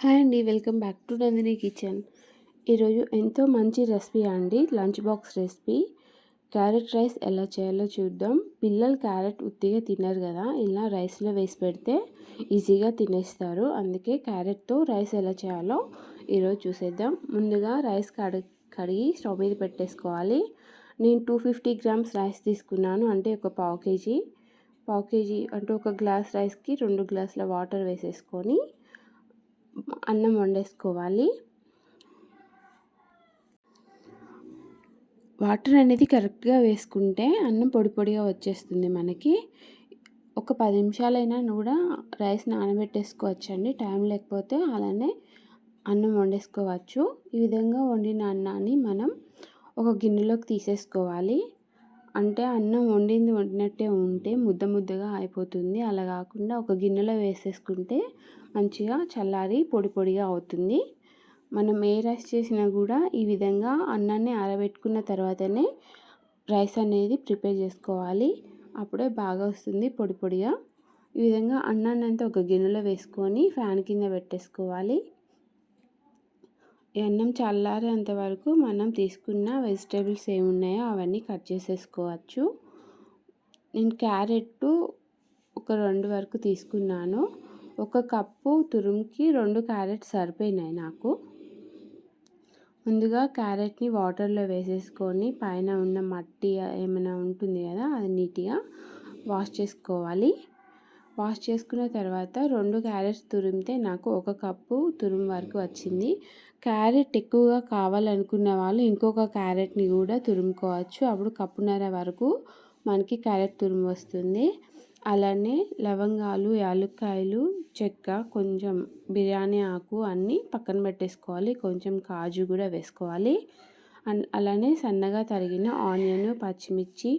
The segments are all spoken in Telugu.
హాయ్ అండి welcome back to Nandini kitchen. ఈరోజు ఎంతో మంచి రెసిపీ అండి lunch box recipe. Carrot rice ఎలా చేయాలో చూద్దాం. పిల్లలు క్యారెట్ ఉత్తిగా తినరు కదా ఇలా రైస్లో వేసి పెడితే ఈజీగా తినేస్తారు. అందుకే క్యారెట్తో రైస్ ఎలా చేయాలో ఈరోజు చూసేద్దాం. ముందుగా రైస్ కడి కడిగి స్టవ్ మీద పెట్టేసుకోవాలి. నేను టూ ఫిఫ్టీ గ్రామ్స్ రైస్ తీసుకున్నాను అంటే ఒక పావు కేజీ. పావు కేజీ అంటే ఒక గ్లాస్ రైస్కి రెండు గ్లాసుల వాటర్ వేసేసుకొని అన్నం వండేసుకోవాలి. వాటర్ అనేది కరెక్ట్గా వేసుకుంటే అన్నం పొడి పొడిగా వచ్చేస్తుంది మనకి. ఒక పది నిమిషాలైనా కూడా రైస్ నానబెట్టేసుకోవచ్చండి. టైం లేకపోతే అలానే అన్నం వండేసుకోవచ్చు. ఈ విధంగా వండిన అన్నాన్ని మనం ఒక గిన్నెలోకి తీసేసుకోవాలి. అంటే అన్నం వండింది వండినట్టే ఉంటే ముద్ద ముద్దగా అయిపోతుంది. అలా కాకుండా ఒక గిన్నెలో వేసేసుకుంటే మంచిగా చల్లారి పొడి పొడిగా అవుతుంది. మనం ఏ రైస్ చేసినా కూడా ఈ విధంగా అన్నాన్ని ఆరబెట్టుకున్న తర్వాతనే రైస్ అనేది ప్రిపేర్ చేసుకోవాలి. అప్పుడే బాగా వస్తుంది పొడి పొడిగా. ఈ విధంగా అన్నాన్ని అంతా ఒక గిన్నెలో వేసుకొని ఫ్యాన్ కింద పెట్టేసుకోవాలి. ఈ అన్నం చల్లారేంత వరకు మనం తీసుకున్న వెజిటేబుల్స్ ఏమున్నాయో అవన్నీ కట్ చేసేసుకోవచ్చు. నేను క్యారెట్ ఒక రెండు వరకు తీసుకున్నాను. ఒక కప్పు తురుముకి రెండు క్యారెట్ సరిపోయినాయి నాకు. ముందుగా క్యారెట్ని వాటర్లో వేసేసుకొని పైన ఉన్న మట్టి ఏమైనా ఉంటుంది కదా అది నీట్గా వాష్ చేసుకోవాలి. వాష్ చేసుకున్న తర్వాత రెండు క్యారెట్స్ తురిమితే నాకు ఒక కప్పు తురుము వరకు వచ్చింది. క్యారెట్ ఎక్కువగా కావాలనుకున్న వాళ్ళు ఇంకొక క్యారెట్ని కూడా తురుముకోవచ్చు. అప్పుడు కప్పున్నర వరకు మనకి క్యారెట్ తురుము వస్తుంది. అలానే లవంగాలు యాలుక్కాయలు చెక్క కొంచెం బిర్యానీ ఆకు అన్నీ పక్కన పెట్టేసుకోవాలి. కొంచెం కాజు కూడా వేసుకోవాలి. అలానే సన్నగా తరిగిన ఆనియన్ పచ్చిమిర్చి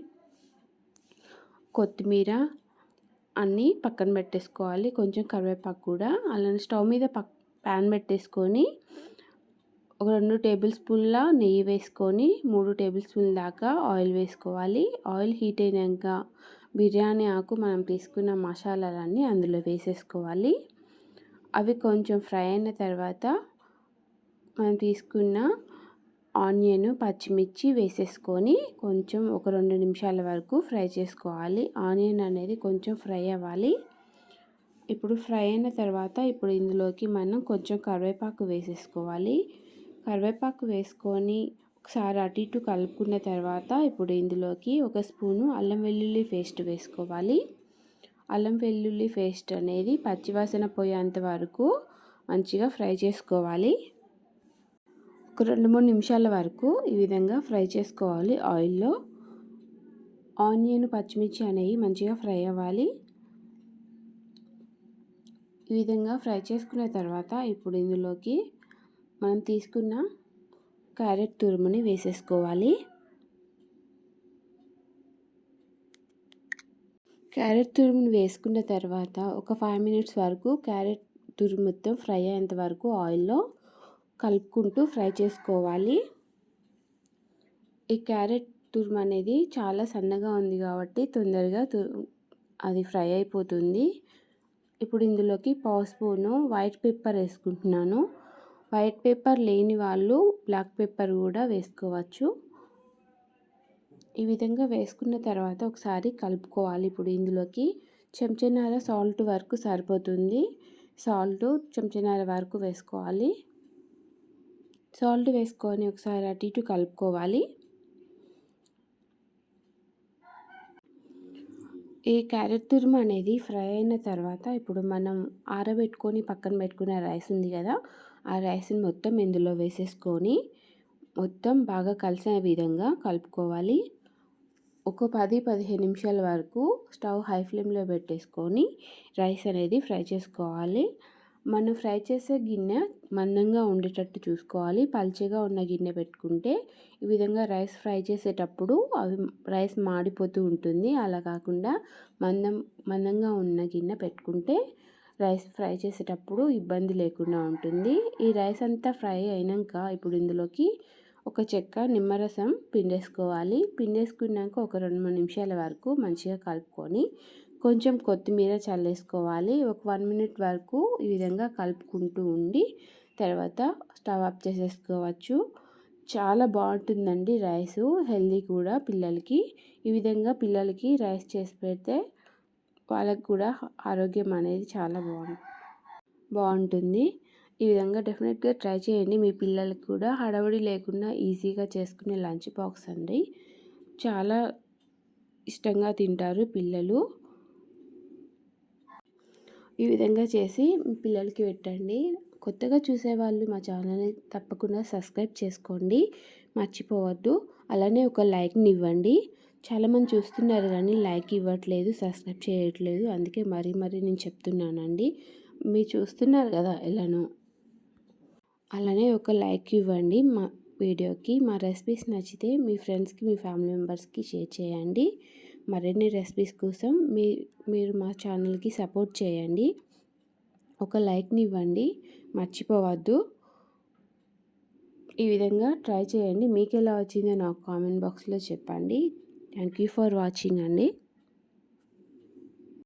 కొత్తిమీర అన్నీ పక్కన పెట్టేసుకోవాలి. కొంచెం కరివేపాకు కూడా. అలానే స్టవ్ మీద పక్ ప్యాన్ పెట్టేసుకొని ఒక రెండు టేబుల్ స్పూన్ల నెయ్యి వేసుకొని మూడు టేబుల్ స్పూన్ల దాకా ఆయిల్ వేసుకోవాలి. ఆయిల్ హీట్ అయినాక బిర్యానీ ఆకు మనం తీసుకున్న మసాలాలన్నీ అందులో వేసేసుకోవాలి. అవి కొంచెం ఫ్రై అయిన తర్వాత మనం తీసుకున్న ఆనియన్ పచ్చిమిర్చి వేసేసుకొని కొంచెం ఒక రెండు నిమిషాల వరకు ఫ్రై చేసుకోవాలి. ఆనియన్ అనేది కొంచెం ఫ్రై అవ్వాలి. ఇప్పుడు ఫ్రై అయిన తర్వాత ఇప్పుడు ఇందులోకి మనం కొంచెం కరివేపాకు వేసేసుకోవాలి. కరివేపాకు వేసుకొని ఒకసారి అటు ఇటు కలుపుకున్న తర్వాత ఇప్పుడు ఇందులోకి ఒక స్పూను అల్లం వెల్లుల్లి పేస్ట్ వేసుకోవాలి. అల్లం వెల్లుల్లి పేస్ట్ అనేది పచ్చివాసన పోయేంత వరకు మంచిగా ఫ్రై చేసుకోవాలి. ఒక రెండు మూడు నిమిషాల వరకు ఈ విధంగా ఫ్రై చేసుకోవాలి. ఆయిల్లో ఆనియన్ పచ్చిమిర్చి అనేవి మంచిగా ఫ్రై అవ్వాలి. ఈ విధంగా ఫ్రై చేసుకున్న తర్వాత ఇప్పుడు ఇందులోకి మనం తీసుకున్న క్యారెట్ తురుముని వేసేసుకోవాలి. క్యారెట్ తురుముని వేసుకున్న తర్వాత ఒక ఫైవ్ మినిట్స్ వరకు క్యారెట్ తురుము మొత్తం ఫ్రై అయ్యేంత వరకు ఆయిల్లో కలుపుకుంటూ ఫ్రై చేసుకోవాలి. ఈ క్యారెట్ తురుము అనేది చాలా సన్నగా ఉంది కాబట్టి తొందరగా అది ఫ్రై అయిపోతుంది. ఇప్పుడు ఇందులోకి పావు స్పూను వైట్ పేపర్ వేసుకుంటున్నాను. వైట్ పేపర్ లేని వాళ్ళు బ్లాక్ పేపర్ కూడా వేసుకోవచ్చు. ఈ విధంగా వేసుకున్న తర్వాత ఒకసారి కలుపుకోవాలి ఇప్పుడు ఇందులోకి. చెంచనార సాల్ట్ వరకు సరిపోతుంది. సాల్ట్ చెంచనార వరకు వేసుకోవాలి. సాల్ట్ వేసుకొని ఒకసారి అటు ఇటు కలుపుకోవాలి. ఈ క్యారెట్ తురుము అనేది ఫ్రై అయిన తర్వాత ఇప్పుడు మనం ఆరబెట్టుకొని పక్కన పెట్టుకునే రైస్ ఉంది కదా ఆ రైస్ని మొత్తం ఇందులో వేసేసుకొని మొత్తం బాగా కలిసిన విధంగా కలుపుకోవాలి. ఒక పది పదిహేను నిమిషాల వరకు స్టవ్ హై ఫ్లేమ్లో పెట్టేసుకొని రైస్ అనేది ఫ్రై చేసుకోవాలి. మనం ఫ్రై చేసే గిన్నె మందంగా ఉండేటట్టు చూసుకోవాలి. పల్చగా ఉన్న గిన్నె పెట్టుకుంటే ఈ విధంగా రైస్ ఫ్రై చేసేటప్పుడు అవి రైస్ మాడిపోతూ ఉంటుంది. అలా కాకుండా మందం మందంగా ఉన్న గిన్నె పెట్టుకుంటే రైస్ ఫ్రై చేసేటప్పుడు ఇబ్బంది లేకుండా ఉంటుంది. ఈ రైస్ అంతా ఫ్రై అయినాక ఇప్పుడు ఇందులోకి ఒక చెక్క నిమ్మరసం పిండేసుకోవాలి. పిండేసుకున్నాక ఒక రెండు మూడు నిమిషాల వరకు మంచిగా కలుపుకొని కొంచెం కొత్తిమీర చల్లేసుకోవాలి. ఒక వన్ మినిట్ వరకు ఈ విధంగా కలుపుకుంటూ ఉండి తర్వాత స్టవ్ ఆఫ్ చేసేసుకోవచ్చు. చాలా బాగుంటుందండి రైస్ హెల్దీ కూడా పిల్లలకి. ఈ విధంగా పిల్లలకి రైస్ చేసి పెడితే వాళ్ళకి కూడా ఆరోగ్యం అనేది చాలా బాగు బాగుంటుంది. ఈ విధంగా డెఫినెట్గా ట్రై చేయండి. మీ పిల్లలకు కూడా హడవడి లేకుండా ఈజీగా చేసుకునే లంచ్ బాక్స్ అండి. చాలా ఇష్టంగా తింటారు పిల్లలు. ఈ విధంగా చేసి పిల్లలకి పెట్టండి. కొత్తగా చూసేవాళ్ళు మా ఛానల్ని తప్పకుండా సబ్స్క్రైబ్ చేసుకోండి. మర్చిపోవద్దు. అలానే ఒక లైక్ని ఇవ్వండి. చాలామంది చూస్తున్నారు కానీ లైక్ ఇవ్వట్లేదు సబ్స్క్రైబ్ చేయట్లేదు. అందుకే మరీ మరీ నేను చెప్తున్నానండి. మీరు చూస్తున్నారు కదా ఎలానో. అలానే ఒక లైక్ ఇవ్వండి మా వీడియోకి. మా రెసిపీస్ నచ్చితే మీ ఫ్రెండ్స్కి మీ ఫ్యామిలీ మెంబర్స్కి షేర్ చేయండి. మరిన్ని రెసిపీస్ కోసం మీ మీరు మా ఛానల్కి సపోర్ట్ చేయండి. ఒక లైక్ని ఇవ్వండి. మర్చిపోవద్దు. ఈ విధంగా ట్రై చేయండి. మీకు ఎలా వచ్చిందో నాకు కామెంట్ బాక్స్లో చెప్పండి. థ్యాంక్ యూ ఫర్ వాచింగ్ అండి.